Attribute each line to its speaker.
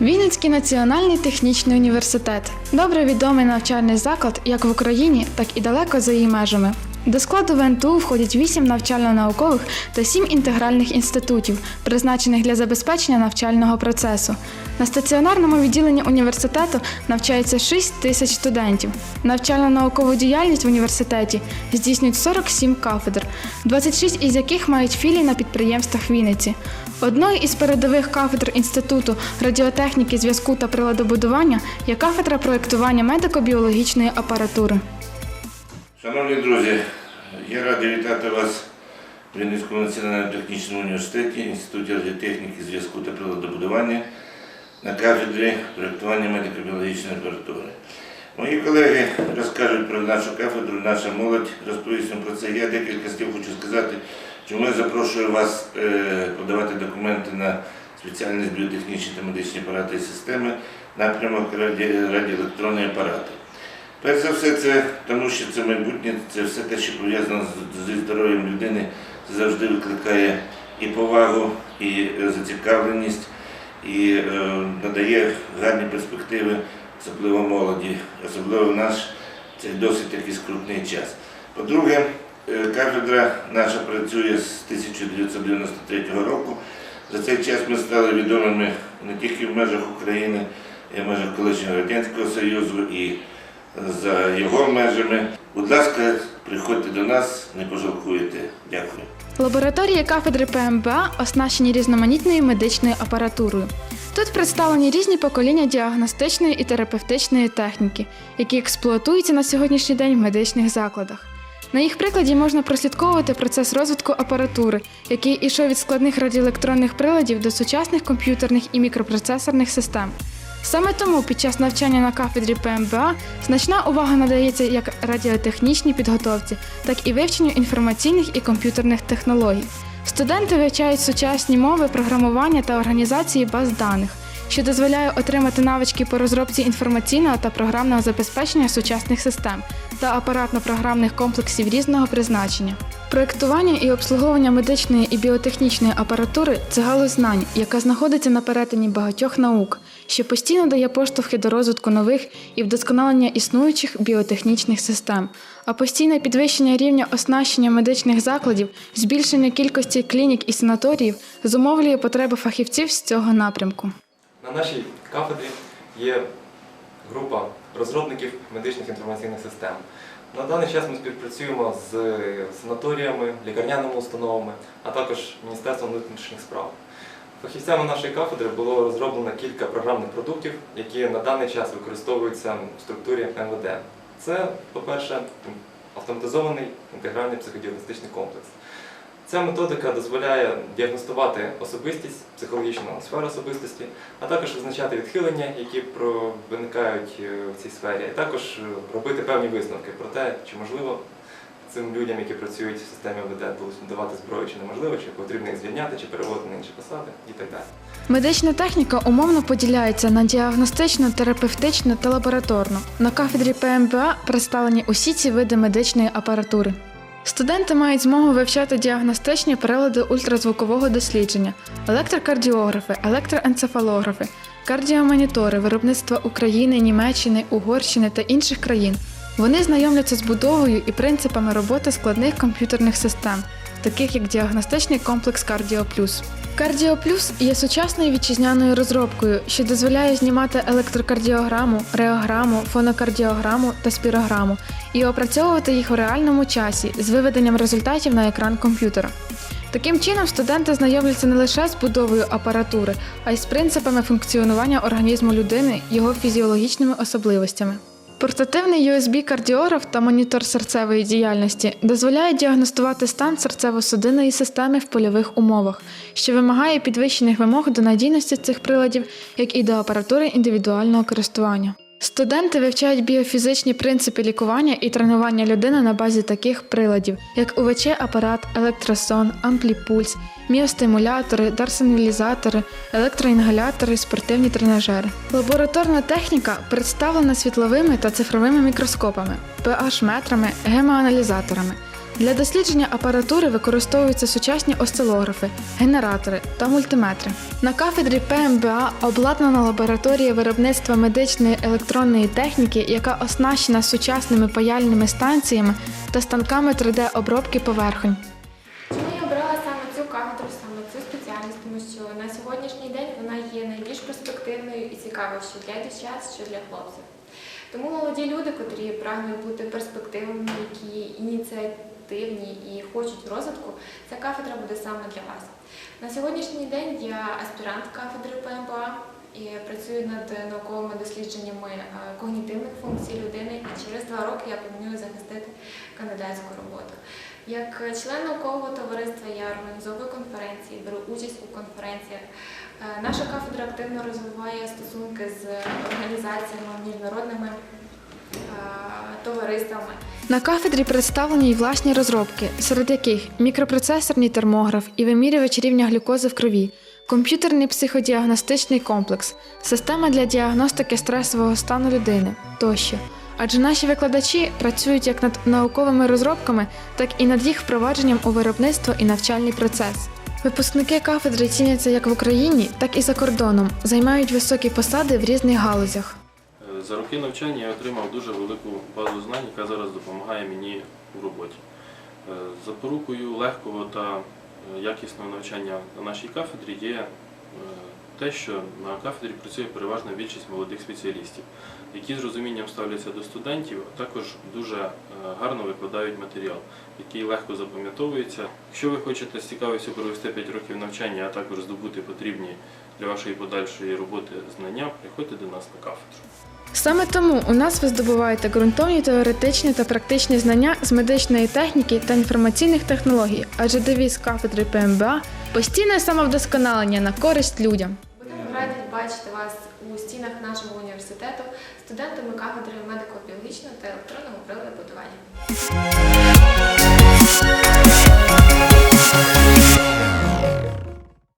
Speaker 1: Вінницький національний технічний університет добре відомий навчальний заклад як в Україні, так і далеко за її межами. До складу ВНТУ входять 8 навчально-наукових та 7 інтегральних інститутів, призначених для забезпечення навчального процесу. На стаціонарному відділенні університету навчається 6 тисяч студентів. Навчально-наукову діяльність в університеті здійснюють 47 кафедр, 26 із яких мають філії на підприємствах Вінниці. Одною із передових кафедр Інституту радіотехніки, зв'язку та приладобудування є кафедра проєктування медико-біологічної апаратури.
Speaker 2: Шановні друзі, я радий вітати вас в Вінницькому національному технічному університеті, Інституті радіотехніки, зв'язку та приладобудування на кафедрі проєктування медико-біологічної апаратури. Мої колеги розкажуть про нашу кафедру, наша молодь розповість про це. Я декілька слів хочу сказати, чому я запрошую вас е, подавати документи на спеціальність біотехнічні та медичні апарати і системи, напрямок раді- радіоелектронні апарати. Перш за все, це тому, що це майбутнє, це все те, що пов'язано зі здоров'ям людини, це завжди викликає і повагу, і е, зацікавленість, і е, надає гарні перспективи, особливо молоді, особливо в наш цей досить такий скрутний час. По-друге, е, кафедра наша працює з 1993 року. За цей час ми стали відомими не тільки в межах України, і в межах колишнього Радянського Союзу і за його межами. Будь ласка, приходьте до нас, не пожалкуєте. Дякую.
Speaker 1: Лабораторії кафедри ПМБА оснащені різноманітною медичною апаратурою. Тут представлені різні покоління діагностичної і терапевтичної техніки, які експлуатуються на сьогоднішній день в медичних закладах. На їх прикладі можна прослідковувати процес розвитку апаратури, який ішов від складних радіоелектронних приладів до сучасних комп'ютерних і мікропроцесорних систем. Саме тому під час навчання на кафедрі ПМБА значна увага надається як радіотехнічній підготовці, так і вивченню інформаційних і комп'ютерних технологій. Студенти вивчають сучасні мови програмування та організації баз даних, що дозволяє отримати навички по розробці інформаційного та програмного забезпечення сучасних систем та апаратно-програмних комплексів різного призначення. Проектування і обслуговування медичної і біотехнічної апаратури це галузь знань, яка знаходиться на перетині багатьох наук, що постійно дає поштовхи до розвитку нових і вдосконалення існуючих біотехнічних систем, а постійне підвищення рівня оснащення медичних закладів, збільшення кількості клінік і санаторіїв зумовлює потреби фахівців з цього напрямку.
Speaker 3: На нашій кафедрі є група розробників медичних інформаційних систем. На даний час ми співпрацюємо з санаторіями, лікарняними установами, а також Міністерством внутрішніх справ. Фахівцями нашої кафедри було розроблено кілька програмних продуктів, які на даний час використовуються в структурі МВД. Це, по-перше, автоматизований інтегральний психодіагностичний комплекс. Ця методика дозволяє діагностувати особистість, психологічну сферу особистості, а також визначати відхилення, які виникають е, в цій сфері, і також е, робити певні висновки про те, чи можливо цим людям, які працюють в системі ВД, давати зброю, чи неможливо, чи потрібно їх звільняти, чи переводити на інші посади і так далі.
Speaker 1: Медична техніка умовно поділяється на діагностичну, терапевтичну та лабораторну. На кафедрі ПМБА представлені усі ці види медичної апаратури. Студенти мають змогу вивчати діагностичні прилади ультразвукового дослідження, електрокардіографи, електроенцефалографи, кардіомонітори виробництва України, Німеччини, Угорщини та інших країн. Вони знайомляться з будовою і принципами роботи складних комп'ютерних систем, таких як діагностичний комплекс Кардіоплюс. Кардіоплюс є сучасною вітчизняною розробкою, що дозволяє знімати електрокардіограму, реограму, фонокардіограму та спірограму і опрацьовувати їх у реальному часі з виведенням результатів на екран комп'ютера. Таким чином, студенти знайомляться не лише з будовою апаратури, а й з принципами функціонування організму людини, його фізіологічними особливостями. Портативний USB-кардіограф та монітор серцевої діяльності дозволяють діагностувати стан серцево-судинної системи в польових умовах, що вимагає підвищених вимог до надійності цих приладів, як і до апаратури індивідуального користування. Студенти вивчають біофізичні принципи лікування і тренування людини на базі таких приладів, як УВЧ-апарат, електросон, ампліпульс, міостимулятори, дарсоналізатори, електроінгалятори, спортивні тренажери. Лабораторна техніка представлена світловими та цифровими мікроскопами, pH-метрами, гемоаналізаторами. Для дослідження апаратури використовуються сучасні осцилографи, генератори та мультиметри. На кафедрі ПМБА обладнана лабораторія виробництва медичної електронної техніки, яка оснащена сучасними паяльними станціями та станками 3D-обробки поверхонь.
Speaker 4: Кафедру, саме цю спеціальність? Тому що на сьогоднішній день вона є найбільш перспективною і цікавою що для дівчат, що для хлопців. Тому молоді люди, котрі прагнуть бути перспективними, які ініціативні і хочуть розвитку, ця кафедра буде саме для вас. На сьогоднішній день я аспірант кафедри ПМПА і працюю над науковими дослідженнями е, когнітивних функцій людини, і через два роки я планую захистити кандидатську роботу. Як член наукового товариства я організовую конференції, беру участь у конференціях. Е, Наша кафедра активно розвиває стосунки з організаціями, міжнародними е, товариствами.
Speaker 1: На кафедрі представлені й власні розробки, серед яких мікропроцесорний термограф і вимірювач рівня глюкози в крові, комп'ютерний психодіагностичний комплекс, система для діагностики стресового стану людини тощо. Адже наші викладачі працюють як над науковими розробками, так і над їх впровадженням у виробництво і навчальний процес. Випускники кафедри ціняться як в Україні, так і за кордоном, займають високі посади в різних галузях.
Speaker 5: Е, За роки навчання я отримав дуже велику базу знань, яка зараз допомагає мені у роботі. Е, Запорукою легкого та е, якісного навчання на нашій кафедрі є те, що на кафедрі працює переважна більшість молодих спеціалістів, які з розумінням ставляться до студентів, а також дуже е, гарно викладають матеріал, який легко запам'ятовується. Якщо ви хочете з цікавістю провести 5 років навчання, а також здобути потрібні для вашої подальшої роботи знання, приходьте до нас на кафедру.
Speaker 1: Саме тому у нас ви здобуваєте ґрунтовні теоретичні та практичні знання з медичної техніки та інформаційних технологій, адже девіз кафедри ПМБА постійне самовдосконалення на користь людям
Speaker 4: бачити вас у стінах нашого університету студентами кафедри медико-біологічного та електронного приладобудування.